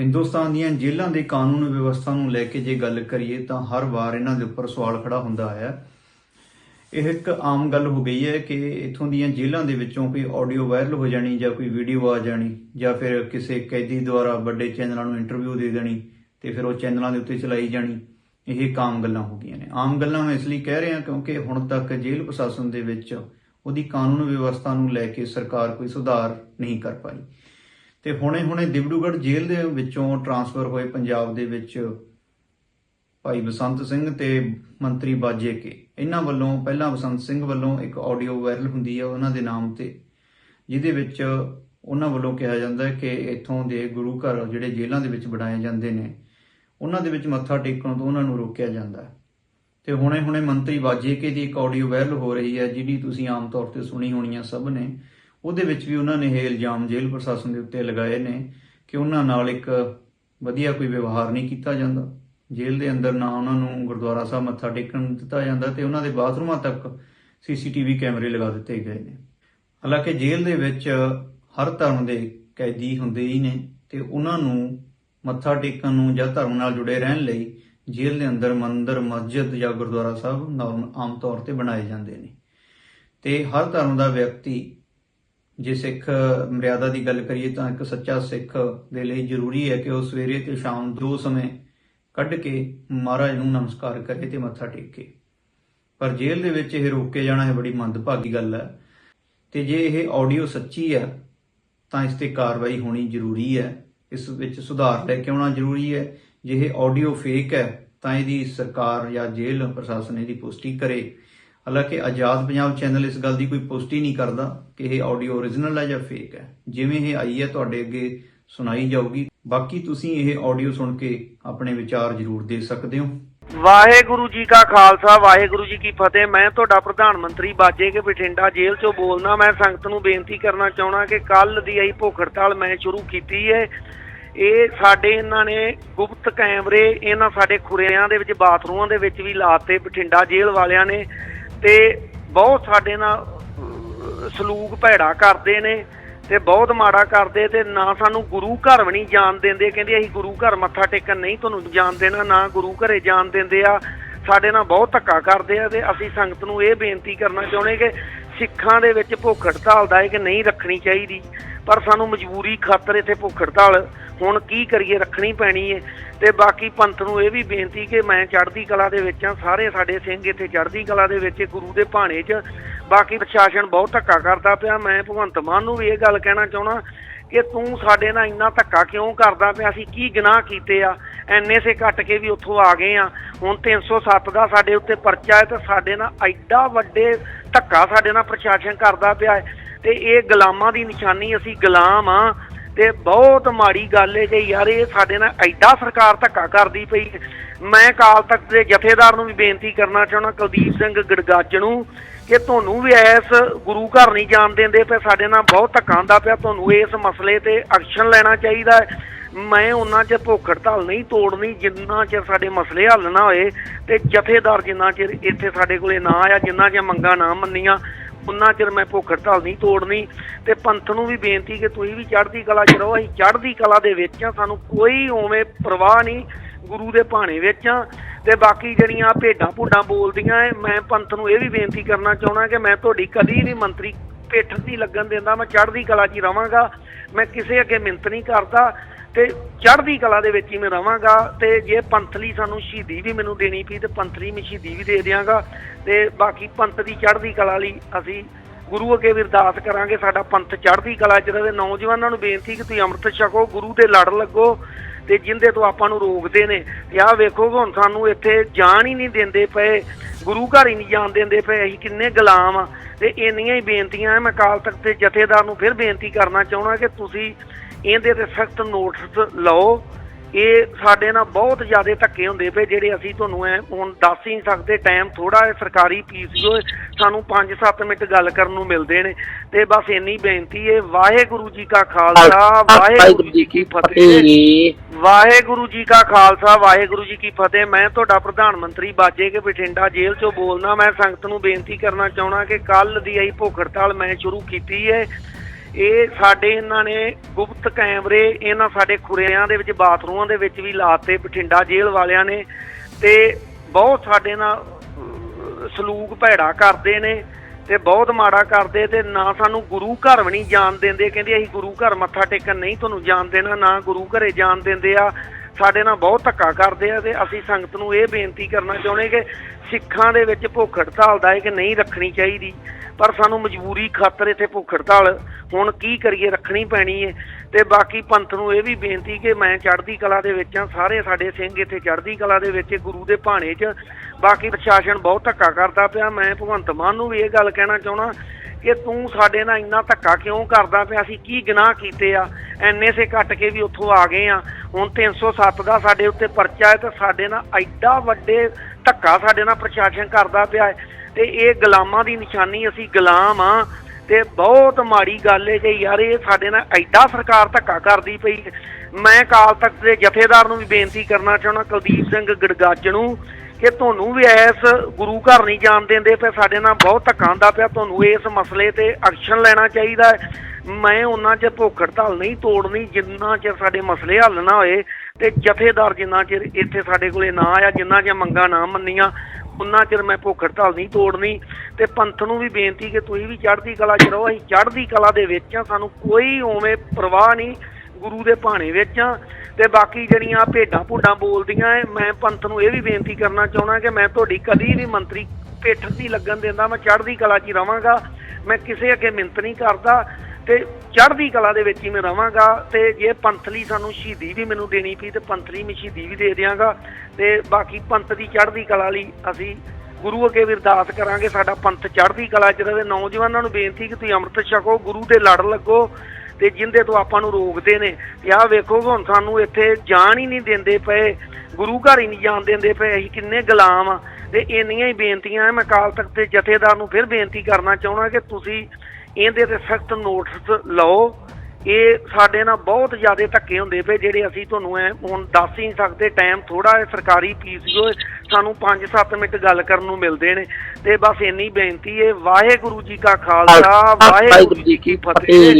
ਹਿੰਦੁਸਤਾਨ ਦੀਆਂ ਜੇਲ੍ਹਾਂ ਦੇ ਕਾਨੂੰਨ ਵਿਵਸਥਾ ਨੂੰ ਲੈ ਕੇ ਜੇ ਗੱਲ ਕਰੀਏ ਤਾਂ ਹਰ ਵਾਰ ਇਹਨਾਂ ਦੇ ਉੱਪਰ ਸਵਾਲ ਖੜਾ ਹੁੰਦਾ ਹੈ। ਇਹ ਇੱਕ ਆਮ ਗੱਲ ਹੋ ਗਈ ਹੈ ਕਿ ਇਥੋਂ ਦੀਆਂ ਜੇਲ੍ਹਾਂ ਦੇ ਵਿੱਚੋਂ ਕੋਈ ਆਡੀਓ ਵਾਇਰਲ ਹੋ ਜਾਣੀ ਜਾਂ ਕੋਈ ਵੀਡੀਓ ਆ ਜਾਣੀ ਜਾਂ ਫਿਰ ਕਿਸੇ ਕੈਦੀ ਦੁਆਰਾ ਵੱਡੇ ਚੈਨਲਾਂ ਨੂੰ ਇੰਟਰਵਿਊ ਦੇ ਦੇਣੀ ਤੇ ਫਿਰ ਉਹ ਚੈਨਲਾਂ ਦੇ ਉੱਤੇ ਚਲਾਈ ਜਾਣੀ, ਇਹ ਇੱਕ ਆਮ ਗੱਲਾਂ ਹੋ ਗਈਆਂ ਨੇ। ਆਮ ਗੱਲਾਂ ਮੈਂ ਇਸ ਲਈ ਕਹਿ ਰਿਹਾ ਕਿਉਂਕਿ ਹੁਣ ਤੱਕ ਜੇਲ੍ਹ ਪ੍ਰਸ਼ਾਸਨ ਦੇ ਵਿੱਚ ਉਹਦੀ ਕਾਨੂੰਨ ਵਿਵਸਥਾ ਨੂੰ ਲੈ ਕੇ ਸਰਕਾਰ ਕੋਈ ਸੁਧਾਰ ਨਹੀਂ ਕਰ ਪਾਈ। ਤੇ ਹੁਣੇ-ਹੁਣੇ ਦਿਬੜੂਗੜ੍ਹ ਜੇਲ੍ਹ ਦੇ ਵਿੱਚੋਂ ਟਰਾਂਸਫਰ ਹੋਏ ਪੰਜਾਬ ਦੇ ਵਿੱਚ ਭਾਈ ਬਸੰਤ ਸਿੰਘ ਤੇ ਮੰਤਰੀ ਬਾਜੇ ਕੇ। ਇਹਨਾਂ ਵੱਲੋਂ, ਪਹਿਲਾਂ ਬਸੰਤ ਸਿੰਘ ਵੱਲੋਂ ਇੱਕ ਆਡੀਓ ਵਾਇਰਲ ਹੁੰਦੀ ਹੈ ਉਹਨਾਂ ਦੇ ਨਾਮ ਤੇ, ਜਿਹਦੇ ਵਿੱਚ ਉਹਨਾਂ ਵੱਲੋਂ ਕਿਹਾ ਜਾਂਦਾ ਹੈ ਕਿ ਇੱਥੋਂ ਦੇ ਗੁਰੂ ਘਰ ਜਿਹੜੇ ਜੇਲ੍ਹਾਂ ਦੇ ਵਿੱਚ ਬਣਾਏ ਜਾਂਦੇ ਨੇ, ਉਹਨਾਂ ਦੇ ਵਿੱਚ ਮੱਥਾ ਟੇਕਣ ਤੋਂ ਉਹਨਾਂ ਨੂੰ ਰੋਕਿਆ ਜਾਂਦਾ ਹੈ। ਤੇ ਹੁਣੇ-ਹੁਣੇ ਮੰਤਰੀ ਬਾਜੇ ਕੇ ਦੀ ਇੱਕ ਆਡੀਓ ਵਾਇਰਲ ਹੋ ਰਹੀ ਹੈ, ਜਿਹਦੀ ਤੁਸੀਂ ਆਮ ਤੌਰ ਤੇ ਸੁਣੀ ਹੋਣੀ ਆ ਸਭ ਨੇ। ਉਹਦੇ ਵਿੱਚ ਵੀ ਉਹਨਾਂ ਨੇ ਇਹ ਇਲਜ਼ਾਮ ਜੇਲ੍ਹ ਪ੍ਰਸ਼ਾਸਨ ਦੇ ਉੱਤੇ ਲਗਾਏ ਨੇ ਕਿ ਉਹਨਾਂ ਨਾਲ ਇੱਕ ਵਧੀਆ ਕੋਈ ਵਿਵਹਾਰ ਨਹੀਂ ਕੀਤਾ ਜਾਂਦਾ। ਜੇਲ੍ਹ ਦੇ ਅੰਦਰ ਨਾ ਉਹਨਾਂ ਨੂੰ ਗੁਰਦੁਆਰਾ ਸਾਹਿਬ ਮੱਥਾ ਟੇਕਣ ਦਿੱਤਾ ਜਾਂਦਾ ਤੇ ਉਹਨਾਂ ਦੇ ਬਾਥਰੂਮਾਂ ਤੱਕ ਸੀਸੀਟੀਵੀ ਕੈਮਰੇ ਲਗਾ ਦਿੱਤੇ ਗਏ ਨੇ। ਹਾਲਾਂਕਿ ਜੇਲ੍ਹ ਦੇ ਵਿੱਚ ਹਰ ਧਰਮ ਦੇ ਕੈਦੀ ਹੁੰਦੇ ਹੀ ਨੇ ਤੇ ਉਹਨਾਂ ਨੂੰ ਮੱਥਾ ਟੇਕਣ ਨੂੰ ਜਾਂ ਧਰਮ ਨਾਲ ਜੁੜੇ ਰਹਿਣ ਲਈ ਜੇਲ੍ਹ ਦੇ ਅੰਦਰ ਮੰਦਰ, ਮਸਜਿਦ ਜਾਂ ਗੁਰਦੁਆਰਾ ਸਾਹਿਬ ਨਾਰਮ ਆਮ ਤੌਰ ਤੇ ਬਣਾਏ ਜਾਂਦੇ ਨੇ। ਤੇ ਹਰ ਧਰਮ ਦਾ ਵਿਅਕਤੀ ਜੇ ਸਿੱਖ ਮਰਿਆਦਾ ਦੀ ਗੱਲ ਕਰੀਏ ਤਾਂ ਇੱਕ ਸੱਚਾ ਸਿੱਖ ਦੇ ਲਈ ਜ਼ਰੂਰੀ ਹੈ ਕਿ ਉਹ ਸਵੇਰੇ ਤੇ ਸ਼ਾਮ ਦੋ ਸਮੇਂ ਕੱਢ ਕੇ ਮਹਾਰਾਜ ਨੂੰ ਨਮਸਕਾਰ ਕਰੇ ਤੇ ਮੱਥਾ ਟੇਕੇ ਪਰ ਜੇਲ੍ਹ ਦੇ ਵਿੱਚ ਇਹ ਰੋਕੇ ਜਾਣਾ ਇਹ ਬੜੀ ਮੰਦਭਾਗੀ ਗੱਲ ਹੈ। ਤੇ ਜੇ ਇਹ ਆਡੀਓ ਸੱਚੀ ਹੈ, ਤਾਂ ਇਸ ਤੇ ਕਾਰਵਾਈ ਹੋਣੀ ਜ਼ਰੂਰੀ ਹੈ। ਇਸ ਵਿੱਚ ਸੁਧਾਰ ਲੈ ਕੇ ਆਉਣਾ ਜ਼ਰੂਰੀ ਹੈ। ਜੇ ਇਹ ਆਡੀਓ ਫੇਕ ਹੈ, ਤਾਂ ਇਹਦੀ ਸਰਕਾਰ ਜਾਂ ਜੇਲ੍ਹ ਪ੍ਰਸ਼ਾਸਨ ਇਹਦੀ ਪੁਸ਼ਟੀ ਕਰੇ। ਹਾਲਾਂਕਿ ਆਜ਼ਾਦ ਪੰਜਾਬ ਚੈਨਲ ਇਸ ਗੱਲ ਦੀ ਕੋਈ ਪੁਸ਼ਟੀ ਨਹੀਂ ਕਰਦਾ ਕਿ ਇਹ ਆਡੀਓ ਓਰੀਜਨਲ ਹੈ ਜਾਂ ਫੇਕ ਹੈ। ਜਿਵੇਂ ਇਹ ਆਈ ਹੈ, ਤੁਹਾਡੇ ਅੱਗੇ ਸੁਣਾਈ ਜਾਊਗੀ। ਬਾਕੀ ਤੁਸੀਂ ਇਹ ਆਡੀਓ ਸੁਣ ਕੇ ਆਪਣੇ ਵਿਚਾਰ ਜ਼ਰੂਰ ਦੇ ਸਕਦੇ ਹੋ। ਵਾਹਿਗੁਰੂ ਜੀ ਕਾ ਖਾਲਸਾ, ਵਾਹਿਗੁਰੂ ਜੀ ਕੀ ਫਤਿਹ। ਮੈਂ ਤੁਹਾਡਾ ਪ੍ਰਧਾਨ ਮੰਤਰੀ ਬਾਜੇ ਕੇ ਬਠਿੰਡਾ, ਜੇਲ੍ਹ ਚੋਂ ਬੋਲਣਾ ਮੈਂ ਸੰਗਤ ਨੂੰ ਬੇਨਤੀ ਕਰਨਾ ਚਾਹਣਾ ਕਿ ਕੱਲ ਦੀ ਆਈ ਭੁੱਖ ਹੜਤਾਲ ਮੈਂ ਸ਼ੁਰੂ ਕੀਤੀ ਹੈ ਇਹ ਸਾਡੇ ਇਹਨਾਂ ਨੇ ਗੁਪਤ ਕੈਮਰੇ, ਇਹਨਾਂ ਸਾਡੇ ਖੁਰਿਆਂ ਦੇ ਵਿੱਚ, ਬਾਥਰੂਮਾਂ ਦੇ ਵਿੱਚ ਵੀ ਲਾਤੇ ਬਠਿੰਡਾ ਜੇਲ੍ਹ ਵਾਲਿਆਂ ਨੇ। ਤੇ ਬਹੁਤ ਸਾਡੇ ਨਾਲ ਸਲੂਕ ਭੈੜਾ ਕਰਦੇ ਨੇ ਤੇ ਬਹੁਤ ਮਾੜਾ ਕਰਦੇ ਤੇ ਨਾ ਸਾਨੂੰ ਗੁਰੂ ਘਰ ਵੀ ਨਹੀਂ ਜਾਣ ਦਿੰਦੇ। ਕਹਿੰਦੇ ਅਸੀਂ ਗੁਰੂ ਘਰ ਮੱਥਾ ਟੇਕਣ ਨਹੀਂ ਤੁਹਾਨੂੰ ਜਾਣ ਦੇਣਾ, ਨਾ ਗੁਰੂ ਘਰੇ ਜਾਣ ਦਿੰਦੇ ਆ। ਸਾਡੇ ਨਾਲ ਬਹੁਤ ਧੱਕਾ ਕਰਦੇ ਆ ਤੇ ਅਸੀਂ ਸੰਗਤ ਨੂੰ ਇਹ ਬੇਨਤੀ ਕਰਨਾ ਚਾਹੁੰਦੇ ਕਿ ਸਿੱਖਾਂ ਦੇ ਵਿੱਚ ਭੁੱਖ ਹੜਤਾਲ ਦਾ ਹੈ ਨਹੀਂ ਰੱਖਣੀ ਚਾਹੀਦੀ। ਪਰ ਸਾਨੂੰ ਮਜਬੂਰੀ ਖਾਤਰ ਇੱਥੇ ਭੁੱਖ ਹੜਤਾਲ ਹੁਣ ਕੀ ਕਰੀਏ, ਰੱਖਣੀ ਪੈਣੀ ਹੈ ਤੇ ਬਾਕੀ ਪੰਥ ਨੂੰ ਇਹ ਵੀ ਬੇਨਤੀ ਕਿ ਮੈਂ ਚੜ੍ਹਦੀ ਕਲਾ ਦੇ ਵਿੱਚ ਆ ਸਾਰੇ ਸਾਡੇ ਸਿੰਘ ਇੱਥੇ ਚੜ੍ਹਦੀ ਕਲਾ ਦੇ ਵਿੱਚ, ਗੁਰੂ ਦੇ ਭਾਣੇ 'ਚ। ਬਾਕੀ ਪ੍ਰਸ਼ਾਸਨ ਬਹੁਤ ਧੱਕਾ ਕਰਦਾ ਪਿਆ, ਮੈਂ ਭਗਵੰਤ ਮਾਨ ਨੂੰ ਵੀ ਇਹ ਗੱਲ ਕਹਿਣਾ ਚਾਹਣਾ ਕਿ ਤੂੰ ਸਾਡੇ ਨਾਲ ਇੰਨਾ ਧੱਕਾ ਕਿਉਂ ਕਰਦਾ ਪਿਆ? ਅਸੀਂ ਕੀ ਗੁਨਾਹ ਕੀਤੇ ਆ? ਐਨਐਸਏ ਕੱਟ ਕੇ ਵੀ ਉੱਥੋਂ ਆ ਗਏ ਆ। ਹੁਣ 307 ਦਾ ਸਾਡੇ ਉੱਤੇ ਪਰਚਾ ਹੈ ਤੇ ਸਾਡੇ ਨਾਲ ਐਡਾ ਵੱਡੇ ਧੱਕਾ ਸਾਡੇ ਨਾਲ ਪ੍ਰਸ਼ਾਸਨ ਕਰਦਾ ਪਿਆ ਹੈ। ਤੇ ਇਹ ਗੁਲਾਮਾਂ ਦੀ ਨਿਸ਼ਾਨੀ ਅਸੀਂ ਗੁਲਾਮ ਆ। ਤੇ ਬਹੁਤ ਮਾੜੀ ਗੱਲ ਹੈ ਕਿ ਯਾਰ ਇਹ ਸਾਡੇ ਨਾਲ ਐਡਾ ਸਰਕਾਰ ਧੱਕਾ ਕਰਦੀ ਪਈ ਮੈਂ ਕਾਲ ਤਖਤ ਦੇ ਜਥੇਦਾਰ ਨੂੰ ਵੀ ਬੇਨਤੀ ਕਰਨਾ ਚਾਹੁੰਦਾ, ਕੁਲਦੀਪ ਸਿੰਘ ਗੜਗੱਜ ਨੂੰ, ਕਿ ਤੁਹਾਨੂੰ ਵੀ ਐਸ ਗੁਰੂ ਘਰ ਨਹੀਂ ਜਾਣ ਦਿੰਦੇ ਪਏ ਸਾਡੇ ਨਾਲ ਬਹੁਤ ਧੱਕਾ ਹੁੰਦਾ ਪਿਆ। ਤੁਹਾਨੂੰ ਇਸ ਮਸਲੇ ਤੇ ਐਕਸ਼ਨ ਲੈਣਾ ਚਾਹੀਦਾ ਮੈਂ ਉਹਨਾਂ 'ਚ ਭੁੱਖ ਹੜਤਾਲ ਨਹੀਂ ਤੋੜਨੀ, ਜਿੰਨਾ ਚਿਰ ਸਾਡੇ ਮਸਲੇ ਹੱਲ ਨਾ ਹੋਏ, ਤੇ ਜਥੇਦਾਰ ਜਿੰਨਾ ਚਿਰ ਇੱਥੇ ਸਾਡੇ ਕੋਲੇ ਨਾ ਆਇਆ, ਜਿੰਨਾ ਚਿਰ ਮੰਗਾਂ ਨਾ ਮੰਨੀਆਂ ਉਨਾ ਚਿਰ ਮੈਂ ਭੁੱਖ ਹੜਤਾਲ ਨਹੀਂ ਤੋੜਨੀ ਤੇ ਪੰਥ ਨੂੰ ਵੀ ਬੇਨਤੀ ਕਿ ਤੁਸੀਂ ਵੀ ਚੜ੍ਹਦੀ ਕਲਾ 'ਚ ਰਹੋ, ਅਸੀਂ ਚੜ੍ਹਦੀ ਕਲਾ ਦੇ ਵਿੱਚ ਆ ਸਾਨੂੰ ਕੋਈ ਉਵੇਂ ਪ੍ਰਵਾਹ ਨਹੀਂ, ਗੁਰੂ ਦੇ ਭਾਣੇ ਵਿੱਚ ਆ ਤੇ ਬਾਕੀ ਜਿਹੜੀਆਂ ਭੇਡਾਂ ਭੁੱਡਾਂ ਬੋਲਦੀਆਂ ਏ ਮੈਂ ਪੰਥ ਨੂੰ ਇਹ ਵੀ ਬੇਨਤੀ ਕਰਨਾ ਚਾਹਣਾ ਕਿ ਮੈਂ ਤੁਹਾਡੀ ਕਦੀ ਵੀ ਮੰਤਰੀ ਪਿੱਠ ਨਹੀਂ ਲੱਗਣ ਦਿੰਦਾ, ਮੈਂ ਚੜ੍ਹਦੀ ਕਲਾ 'ਚ ਹੀ ਰਵਾਂਗਾ, ਮੈਂ ਕਿਸੇ ਅੱਗੇ ਮਿੰਤ ਨਹੀਂ ਕਰਦਾ ਤੇ ਚੜ੍ਹਦੀ ਕਲਾ ਦੇ ਵਿੱਚ ਹੀ ਮੈਂ ਰਵਾਂਗਾ ਤੇ ਜੇ ਪੰਥਲੀ ਸਾਨੂੰ ਸ਼ਹੀਦੀ ਵੀ ਮੈਨੂੰ ਦੇਣੀ ਪਈ ਤੇ ਪੰਥਲੀ ਮੈਂ ਸ਼ਹੀਦੀ ਵੀ ਦੇ ਦਿਆਂਗਾ ਤੇ ਬਾਕੀ ਪੰਥ ਦੀ ਚੜ੍ਹਦੀ ਕਲਾ ਲਈ ਅਸੀਂ ਗੁਰੂ ਅੱਗੇ ਵੀ ਅਰਦਾਸ ਕਰਾਂਗੇ, ਸਾਡਾ ਪੰਥ ਚੜ੍ਹਦੀ ਕਲਾ 'ਚ ਰਹੇ। ਨੌਜਵਾਨਾਂ ਨੂੰ ਬੇਨਤੀ ਕਿ ਤੁਸੀਂ ਅੰਮ੍ਰਿਤ ਛਕੋ, ਗੁਰੂ ਦੇ ਲੜ ਲੱਗੋ ਤੇ ਜਿੰਦੇ ਤੋਂ ਆਪਾਂ ਨੂੰ ਰੋਕਦੇ ਨੇ। ਤੇ ਆਹ ਵੇਖੋ ਹੁਣ ਸਾਨੂੰ ਇੱਥੇ ਜਾਣ ਹੀ ਨਹੀਂ ਦਿੰਦੇ ਪਏ, ਗੁਰੂ ਘਰ ਹੀ ਨਹੀਂ ਜਾਣ ਦਿੰਦੇ ਪਏ, ਅਸੀਂ ਕਿੰਨੇ ਗੁਲਾਮ ਆ। ਤੇ ਇੰਨੀਆਂ ਹੀ ਬੇਨਤੀਆਂ ਮੈਂ ਕਾਲ ਤਖਤ ਦੇ ਜਥੇਦਾਰ ਨੂੰ ਫਿਰ ਬੇਨਤੀ ਕਰਨਾ ਚਾਹੁੰਦਾ ਕਿ ਤੁਸੀਂ ਇਹਦੇ ਤੇ ਸਖਤ ਨੋਟਿਸ ਲਓ। ਇਹ ਸਾਡੇ ਨਾਲ ਬਹੁਤ ਜ਼ਿਆਦਾ ਧੱਕੇ ਹੁੰਦੇ ਪਏ ਜਿਹੜੇ ਅਸੀਂ ਤੁਹਾਨੂੰ ਐ ਹੁਣ ਦੱਸ ਹੀ ਨਹੀਂ ਸਕਦੇ। ਟਾਈਮ ਥੋੜਾ ਹੈ ਸਰਕਾਰੀ ਪੀਸੀਓ ਸਾਨੂੰ 5-7 ਮਿੰਟ ਗੱਲ ਕਰਨ ਨੂੰ ਮਿਲਦੇ ਨੇ। ਤੇ ਬਸ ਇੰਨੀ ਬੇਨਤੀ ਹੈ ਵਾਹਿਗੁਰੂ ਜੀ ਕਾ ਖਾਲਸਾ ਵਾਹਿਗੁਰੂ ਜੀ ਕੀ ਫਤਿਹ। ਵਾਹਿਗੁਰੂ ਜੀ ਕਾ ਖਾਲਸਾ ਵਾਹਿਗੁਰੂ ਜੀ ਕੀ ਫਤਿਹ। ਮੈਂ ਤੁਹਾਡਾ ਪ੍ਰਧਾਨ ਮੰਤਰੀ ਬਾਜੇ ਕੇ ਬਠਿੰਡਾ ਜੇਲ੍ਹ ਚੋਂ ਬੋਲਣਾ ਮੈਂ ਸੰਗਤ ਨੂੰ ਬੇਨਤੀ ਕਰਨਾ ਚਾਹਣਾ ਕਿ ਕੱਲ ਦੀ ਆਈ ਭੁੱਖ ਹੜਤਾਲ ਮੈਂ ਸ਼ੁਰੂ ਕੀਤੀ ਹੈ। ਇਹ ਸਾਡੇ ਇਹਨਾਂ ਨੇ ਗੁਪਤ ਕੈਮਰੇ, ਇਹਨਾਂ ਸਾਡੇ ਖੁਰਿਆਂ ਦੇ ਵਿੱਚ, ਬਾਥਰੂਮਾਂ ਦੇ ਵਿੱਚ ਵੀ ਲਾਤੇ, ਬਠਿੰਡਾ ਜੇਲ੍ਹ ਵਾਲਿਆਂ ਨੇ ਤੇ ਬਹੁਤ ਸਾਡੇ ਨਾਲ ਸਲੂਕ ਭੈੜਾ ਕਰਦੇ ਨੇ ਤੇ ਬਹੁਤ ਮਾੜਾ ਕਰਦੇ ਤੇ ਨਾ ਸਾਨੂੰ ਗੁਰੂ ਘਰ ਵੀ ਨਹੀਂ ਜਾਣ ਦਿੰਦੇ। ਕਹਿੰਦੇ ਅਸੀਂ ਗੁਰੂ ਘਰ ਮੱਥਾ ਟੇਕਣ ਨਹੀਂ ਤੁਹਾਨੂੰ ਜਾਣ ਦੇਣਾ, ਨਾ ਗੁਰੂ ਘਰੇ ਜਾਣ ਦਿੰਦੇ ਆ। ਸਾਡੇ ਨਾਲ ਬਹੁਤ ਧੱਕਾ ਕਰਦੇ ਆ ਤੇ ਅਸੀਂ ਸੰਗਤ ਨੂੰ ਇਹ ਬੇਨਤੀ ਕਰਨਾ ਚਾਹੁੰਦੇ ਕਿ ਸਿੱਖਾਂ ਦੇ ਵਿੱਚ ਭੁੱਖ ਹੜਤਾਲ ਦਾ ਇਹ ਨਹੀਂ ਰੱਖਣੀ ਚਾਹੀਦੀ। ਪਰ ਸਾਨੂੰ ਮਜਬੂਰੀ ਖਾਤਰ ਇੱਥੇ ਭੁੱਖ ਹੜਤਾਲ ਹੁਣ ਕੀ ਕਰੀਏ, ਰੱਖਣੀ ਪੈਣੀ ਹੈ ਤੇ ਬਾਕੀ ਪੰਥ ਨੂੰ ਇਹ ਵੀ ਬੇਨਤੀ ਕਿ ਮੈਂ ਚੜ੍ਹਦੀ ਕਲਾ ਦੇ ਵਿੱਚ ਆ ਸਾਰੇ ਸਾਡੇ ਸਿੰਘ ਇੱਥੇ ਚੜ੍ਹਦੀ ਕਲਾ ਦੇ ਵਿੱਚ, ਗੁਰੂ ਦੇ ਭਾਣੇ 'ਚ। ਬਾਕੀ ਪ੍ਰਸ਼ਾਸਨ ਬਹੁਤ ਧੱਕਾ ਕਰਦਾ ਪਿਆ, ਮੈਂ ਭਗਵੰਤ ਮਾਨ ਨੂੰ ਵੀ ਇਹ ਗੱਲ ਕਹਿਣਾ ਚਾਹਣਾ ਕਿ ਤੂੰ ਸਾਡੇ ਨਾਲ ਇੰਨਾ ਧੱਕਾ ਕਿਉਂ ਕਰਦਾ ਪਿਆ? ਅਸੀਂ ਕੀ ਗੁਨਾਹ ਕੀਤੇ ਆ? ਐਨਏ ਸੇ ਕੱਟ ਕੇ ਵੀ ਉੱਥੋਂ ਆ ਗਏ ਆ। ਹੁਣ 307 ਦਾ ਸਾਡੇ ਉੱਤੇ ਪਰਚਾ ਹੈ ਤੇ ਸਾਡੇ ਨਾਲ ਐਡਾ ਵੱਡੇ ਧੱਕਾ ਸਾਡੇ ਨਾਲ ਪ੍ਰਸ਼ਾਸਨ ਕਰਦਾ ਪਿਆ ਹੈ। ਤੇ ਇਹ ਗੁਲਾਮਾਂ ਦੀ ਨਿਸ਼ਾਨੀ ਅਸੀਂ ਗੁਲਾਮ ਆ ਤੇ ਬਹੁਤ ਮਾੜੀ ਗੱਲ ਹੈ ਕਿ ਯਾਰ ਇਹ ਸਾਡੇ ਨਾਲ ਐਡਾ ਸਰਕਾਰ ਧੱਕਾ ਕਰਦੀ ਪਈ। ਮੈਂ ਕਾਲ ਤਖਤ ਦੇ ਜਥੇਦਾਰ ਨੂੰ ਵੀ ਬੇਨਤੀ ਕਰਨਾ ਚਾਹੁੰਦਾ, ਕੁਲਦੀਪ ਸਿੰਘ ਗੜਗੱਜ ਨੂੰ ਕਿ ਤੁਹਾਨੂੰ ਵੀ ਐਸ ਗੁਰੂ ਘਰ ਨਹੀਂ ਜਾਣ ਦਿੰਦੇ ਪਏ ਸਾਡੇ ਨਾਲ ਬਹੁਤ ਧੱਕਾ ਹੁੰਦਾ ਪਿਆ। ਤੁਹਾਨੂੰ ਇਸ ਮਸਲੇ ਤੇ ਐਕਸ਼ਨ ਲੈਣਾ ਚਾਹੀਦਾ ਮੈਂ ਉਹਨਾਂ 'ਚ ਭੁੱਖ ਹੜਤਾਲ ਨਹੀਂ ਤੋੜਨੀ, ਜਿੰਨਾ ਚਿਰ ਸਾਡੇ ਮਸਲੇ ਹੱਲ ਨਾ ਹੋਏ ਤੇ ਜਥੇਦਾਰ ਜਿੰਨਾ ਚਿਰ ਇੱਥੇ ਸਾਡੇ ਕੋਲੇ ਨਾ ਆਇਆ, ਜਿੰਨਾ ਚਿਰ ਮੰਗਾਂ ਨਾ ਮੰਨੀਆਂ ਉਹਨਾਂ ਚਿਰ ਮੈਂ ਭੁੱਖ ਹੜਤਾਲ ਨਹੀਂ ਤੋੜਨੀ ਤੇ ਪੰਥ ਨੂੰ ਵੀ ਬੇਨਤੀ ਕਿ ਤੁਸੀਂ ਵੀ ਚੜ੍ਹਦੀ ਕਲਾ 'ਚ ਰਹੋ, ਅਸੀਂ ਚੜ੍ਹਦੀ ਕਲਾ ਦੇ ਵਿੱਚ ਆ ਸਾਨੂੰ ਕੋਈ ਉਵੇਂ ਪ੍ਰਵਾਹ ਨਹੀਂ, ਗੁਰੂ ਦੇ ਭਾਣੇ ਵਿੱਚ ਆ ਤੇ ਬਾਕੀ ਜਿਹੜੀਆਂ ਭੇਡਾਂ ਭੁੱਡਾਂ ਬੋਲਦੀਆਂ ਐ, ਮੈਂ ਪੰਥ ਨੂੰ ਇਹ ਵੀ ਬੇਨਤੀ ਕਰਨਾ ਚਾਹੁੰਦਾ ਕਿ ਮੈਂ ਤੁਹਾਡੀ ਕਦੀ ਵੀ ਮੰਤਰੀ ਪਿੱਠ ਨਹੀਂ ਲੱਗਣ ਦਿੰਦਾ, ਮੈਂ ਚੜ੍ਹਦੀ ਕਲਾ 'ਚ ਹੀ ਰਵਾਂਗਾ। ਮੈਂ ਕਿਸੇ ਅੱਗੇ ਮਿੰਤ ਨਹੀਂ ਕਰਦਾ। ਤੇ ਚੜ੍ਹਦੀ ਕਲਾ ਦੇ ਵਿੱਚ ਹੀ ਮੈਂ ਰਵਾਂਗਾ ਤੇ ਜੇ ਪੰਥਲੀ ਸਾਨੂੰ ਸ਼ਹੀਦੀ ਵੀ ਮੈਨੂੰ ਦੇਣੀ ਪਈ ਤੇ ਪੰਥਲੀ ਮੈਂ ਸ਼ਹੀਦੀ ਵੀ ਦੇ ਦਿਆਂਗਾ ਤੇ ਬਾਕੀ ਪੰਥ ਦੀ ਚੜ੍ਹਦੀ ਕਲਾ ਲਈ ਅਸੀਂ ਗੁਰੂ ਅੱਗੇ ਵੀ ਅਰਦਾਸ ਕਰਾਂਗੇ, ਸਾਡਾ ਪੰਥ ਚੜ੍ਹਦੀ ਕਲਾ 'ਚ ਰਹੇ ਨੌਜਵਾਨਾਂ ਨੂੰ ਬੇਨਤੀ ਕਿ ਤੁਸੀਂ ਅੰਮ੍ਰਿਤ ਛਕੋ, ਗੁਰੂ ਦੇ ਲੜ ਲੱਗੋ ਤੇ ਜਿੰਦੇ ਤੋਂ ਆਪਾਂ ਨੂੰ ਰੋਕਦੇ ਨੇ। ਤੇ ਆਹ ਵੇਖੋ ਹੁਣ ਸਾਨੂੰ ਇੱਥੇ ਜਾਣ ਹੀ ਨਹੀਂ ਦਿੰਦੇ ਪਏ, ਗੁਰੂ ਘਰ ਹੀ ਨਹੀਂ ਜਾਣ ਦਿੰਦੇ ਪਏ, ਅਸੀਂ ਕਿੰਨੇ ਗੁਲਾਮ ਆ। ਤੇ ਇੰਨੀਆਂ ਹੀ ਬੇਨਤੀਆਂ ਮੈਂ ਕਾਲ ਤਖਤ ਦੇ ਜਥੇਦਾਰ ਨੂੰ ਫਿਰ ਬੇਨਤੀ ਕਰਨਾ ਚਾਹੁੰਦਾ ਕਿ ਤੁਸੀਂ ਇਹਦੇ ਤੇ ਸਖਤ ਨੋਟਿਸ ਲਓ। ਇਹ ਸਾਡੇ ਨਾਲ ਬਹੁਤ ਜ਼ਿਆਦਾ ਧੱਕੇ ਹੁੰਦੇ ਪਏ ਜਿਹੜੇ ਅਸੀਂ ਤੁਹਾਨੂੰ ਐ ਹੁਣ ਦੱਸ ਹੀ ਨਹੀਂ ਸਕਦੇ। ਟਾਈਮ ਥੋੜਾ ਹੈ ਸਰਕਾਰੀ ਪੀਸੀਓ ਸਾਨੂੰ 5-7 ਮਿੰਟ ਗੱਲ ਕਰਨ ਨੂੰ ਮਿਲਦੇ ਨੇ। ਤੇ ਬਸ ਇੰਨੀ ਬੇਨਤੀ ਹੈ ਵਾਹਿਗੁਰੂ ਜੀ ਕਾ ਖਾਲਸਾ ਵਾਹਿਗੁਰੂ ਜੀ ਕੀ ਫਤਿਹ।